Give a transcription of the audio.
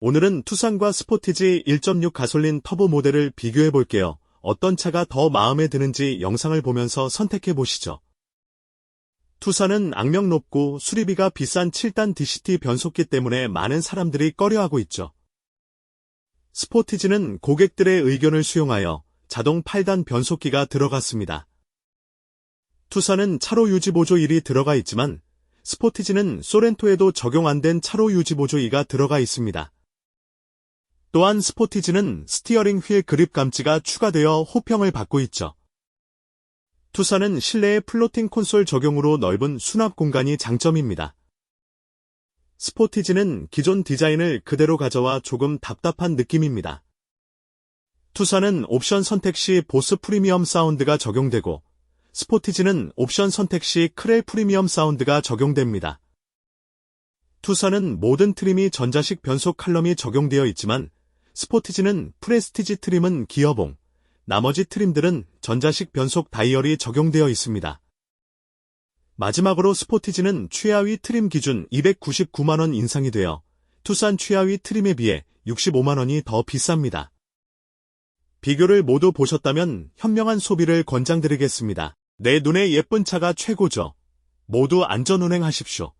오늘은 투싼과 스포티지 1.6 가솔린 터보 모델을 비교해 볼게요. 어떤 차가 더 마음에 드는지 영상을 보면서 선택해 보시죠. 투싼은 악명 높고 수리비가 비싼 7단 DCT 변속기 때문에 많은 사람들이 꺼려하고 있죠. 스포티지는 고객들의 의견을 수용하여 자동 8단 변속기가 들어갔습니다. 투싼은 차로 유지 보조 1이 들어가 있지만 스포티지는 소렌토에도 적용 안 된 차로 유지 보조 2가 들어가 있습니다. 또한 스포티지는 스티어링 휠 그립 감지가 추가되어 호평을 받고 있죠. 투싼은 실내에 플로팅 콘솔 적용으로 넓은 수납 공간이 장점입니다. 스포티지는 기존 디자인을 그대로 가져와 조금 답답한 느낌입니다. 투싼은 옵션 선택 시 보스 프리미엄 사운드가 적용되고 스포티지는 옵션 선택 시 크렐 프리미엄 사운드가 적용됩니다. 투싼은 모든 트림이 전자식 변속 칼럼이 적용되어 있지만 스포티지는 프레스티지 트림은 기어봉, 나머지 트림들은 전자식 변속 다이얼이 적용되어 있습니다. 마지막으로 스포티지는 최하위 트림 기준 299만원 인상이 되어 투싼 최하위 트림에 비해 65만원이 더 비쌉니다. 비교를 모두 보셨다면 현명한 소비를 권장드리겠습니다. 내 눈에 예쁜 차가 최고죠. 모두 안전운행하십시오.